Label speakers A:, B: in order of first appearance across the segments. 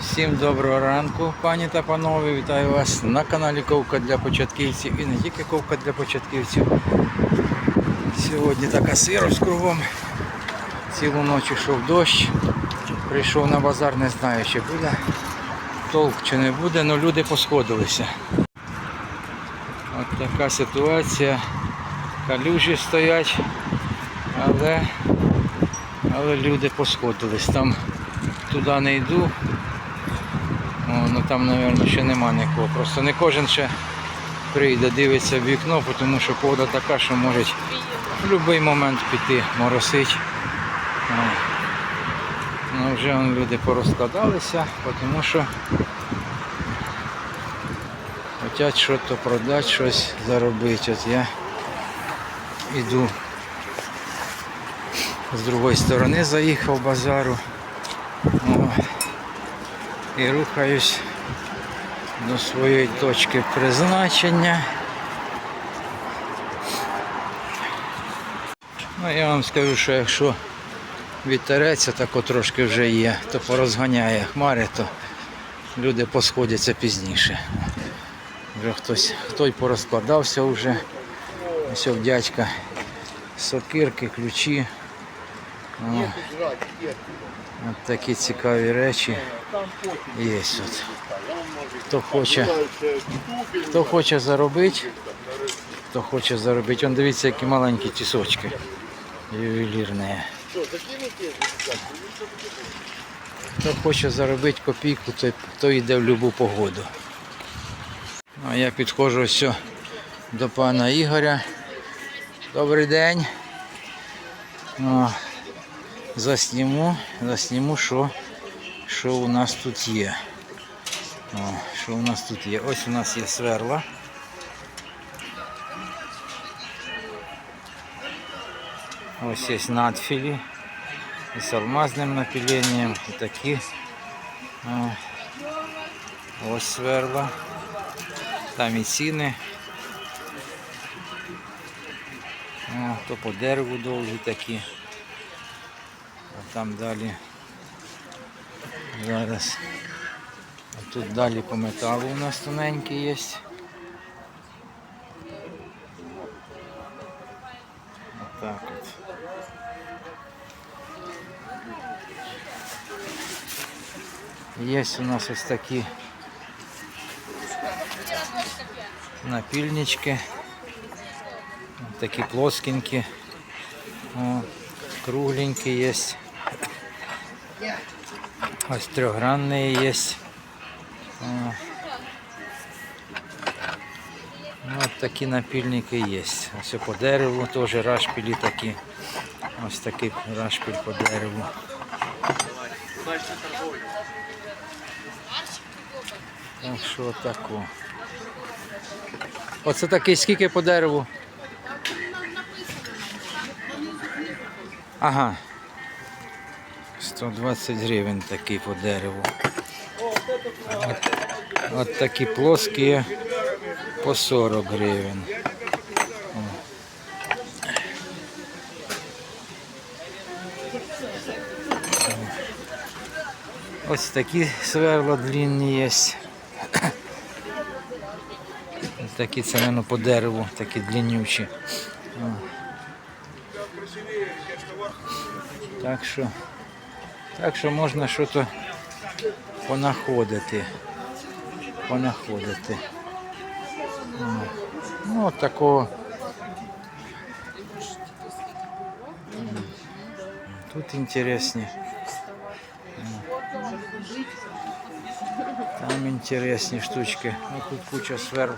A: Всім доброго ранку, пані та панове. Вітаю вас на каналі Ковка для початківців і не тільки ковка для початківців. Сьогодні така сирость кругом. Цілу ніч йшов дощ. Прийшов на базар, не знаю, чи буде толк чи не буде, але люди посходилися. От така ситуація. Калюжі стоять, але, але люди посходились. Там туди не йду. Ну там, мабуть, ще нема нікого. Просто не кожен ще прийде, дивиться в вікно, тому що погода така, що може в будь-який момент піти, моросить. Ну, вже люди порозкладалися, тому що хочуть щось продати, щось заробити. От я йду з другої сторони заїхав базару. О, і рухаюсь до своєї точки призначення. Ну, я вам скажу, що якщо вітерець тако трошки вже є, то порозганяє хмари, то люди посходяться пізніше. Вже хтось, хто й порозкладався вже. Ось дядька сокирки, ключі. О, от такі цікаві речі є тут. Хто хоче, хто хоче заробити, хто хоче заробити. Он дивіться, які маленькі тісочки ювелірні. Хто хоче заробити копійку, той, той йде в будь-яку погоду. А я підходжу ось до пана Ігоря. Добрий день. О, засніму, засніму, що, що у нас тут є. О, що у нас тут є? Ось у нас є сверла. Ось є надфілі з алмазним напіленням і такі. О, ось сверла. Там і ціни. О, то по дереву довгі такі. А там далі. Зараз. А тут далі по металу у нас тоненькі є. Отак от. Є у нас ось такі напільнички. Такі плоскенькі. О, кругленькі є. Ось трьохгранні є. О. Ну, такі напільники є. Ось по дереву теж рашпілі такі. Ось такий рашпіль по дереву. Так що тако. Оце такий скільки по дереву? Ага. 120 гривень такий по дереву. От, от такі плоскі по 40 гривень. Ось такі сверла длинні є. Такі це мабуть, по дереву, такі длиннючі. Так що, так що можна щось понаходити. Понаходити. Ну, от такого. Тут інтересні. Там інтересні штучки. Ну, тут куча сверл.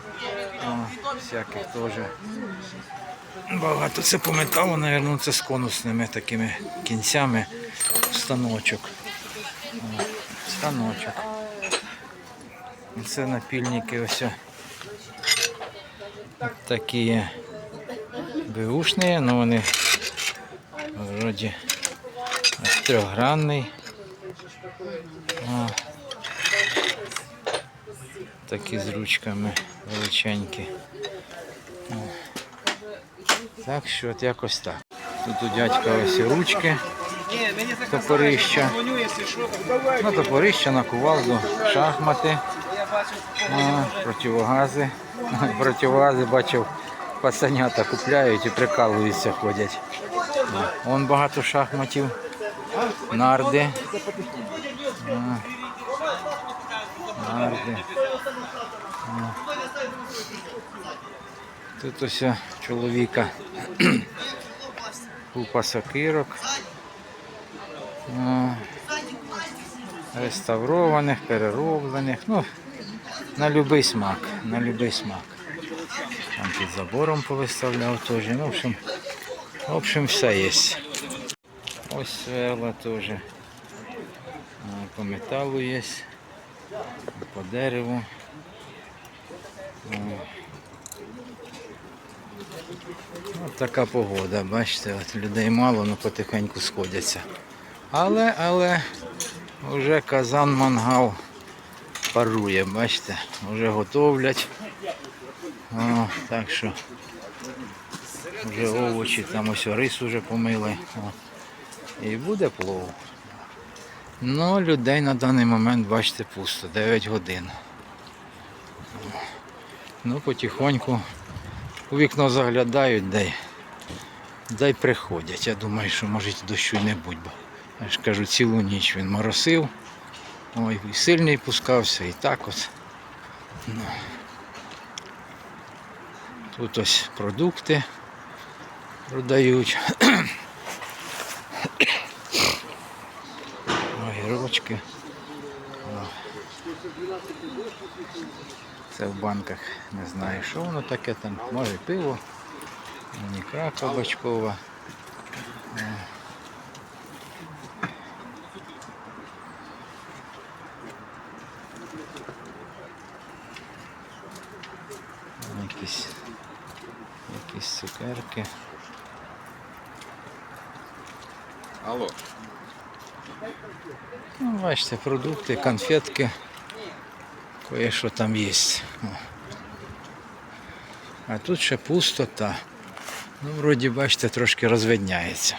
A: О, всяких теж. Багато це по металу, мабуть, це з конусними такими кінцями станочок. Станочок. Це напільники ось. Такі беушні, але вони вроді трьохгранний. Такі з ручками величенькі. Так що от якось так. Тут у дядька ось ручки топорища. Ну, топорища на кувалду, шахмати, а, противогази. Противогази бачив, пацанята купляють і прикалуються ходять. Вон багато шахматів, нарди. А, Нарди. Тут ось чоловіка купа сокирок. А, Реставрованих, перероблених. Ну, на будь-який смак. На будь-який смак. Там під забором повиставляв теж. Ну, в общем, в общем, все є. Ось свела теж. По металу є. По дереву. От така погода, бачите, от людей мало, ну потихеньку сходяться. Але, але вже казан мангал парує, бачите, вже готовлять. О, так що вже овочі, там ось рис вже помили. О. І буде плов. Ну, людей на даний момент, бачите, пусто, 9 годин. Ну, потихоньку у вікно заглядають, дай, дай приходять. Я думаю, що може дощу не будь. Я ж кажу, цілу ніч він моросив. Ой, і сильний пускався, і так от. Ну. Тут ось продукти продають. Огірочки. О. Це в банках не знаю, що воно таке там. Може пиво, ікра кабачкова. Якісь, якісь цукерки.
B: Алло.
A: Ну, бачите, продукти, конфетки. Кое-що там є. А тут ще пустота. Ну, вроді, бачите, трошки розвидняється.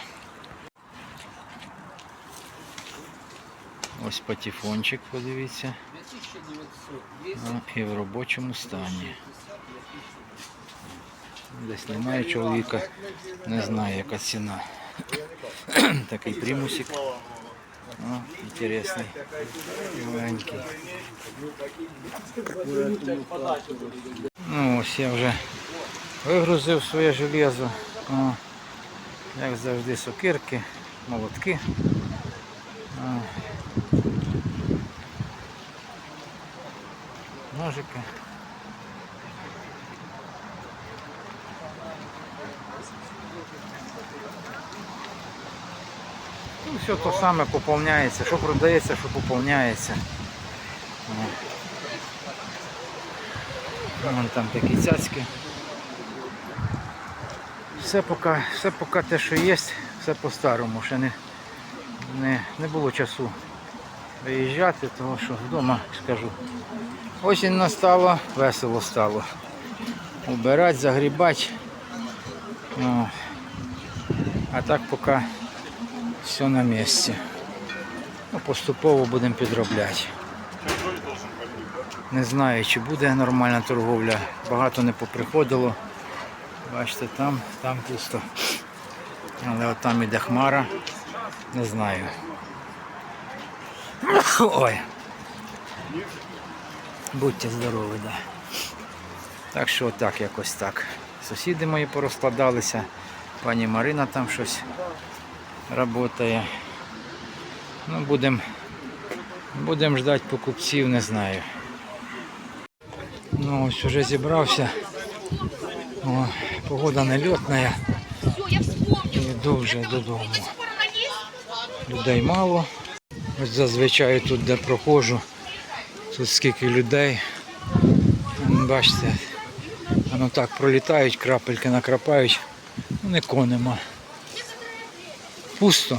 A: Ось патефончик, подивіться. А, і в робочому стані. Десь немає чоловіка, не знаю, яка ціна. Такий примусик. О, інтересний. Маленький. Ну ось я вже вигрузив своє железо. О, як завжди сокирки, молотки. О. Ножики. Ну, все то саме поповняється. Що продається, що поповняється. Вон там такі цяцьки. Все поки, все поки те, що є, все по-старому. Ще не, не, не було часу виїжджати, тому що вдома скажу. Осінь настала, весело стало. Убирати, загрібати. О. А так поки все на місці. Ну, поступово будемо підробляти. Не знаю, чи буде нормальна торговля. Багато не поприходило. Бачите, там, там пусто. Але от там іде хмара. Не знаю. Ой. Будьте здорові, да. Так що так, якось так. Сусіди мої порозкладалися. Пані Марина там щось працює. Ну, будемо будем ждати покупців, не знаю. Ну ось уже зібрався. О, погода нельотна. Іду вже додому. Людей мало. Ось зазвичай тут де проходжу. Тут скільки людей. Бачите, воно так пролітають, крапельки накрапають. Ну, нікого нема. Пусто.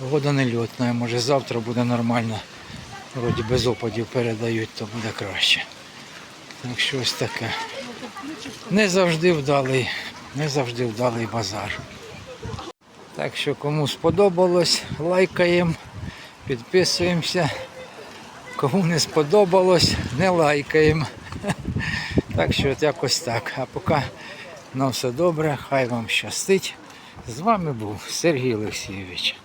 A: Погода нельотна, може завтра буде нормально. Вроді без опадів передають, то буде краще. Так що ось таке. Не завжди вдалий, не завжди вдалий базар. Так що кому сподобалось, лайкаємо, підписуємося. Кому не сподобалось, не лайкаємо. Так що от якось так. А поки на все добре, хай вам щастить. З вами був Сергій Олексійович.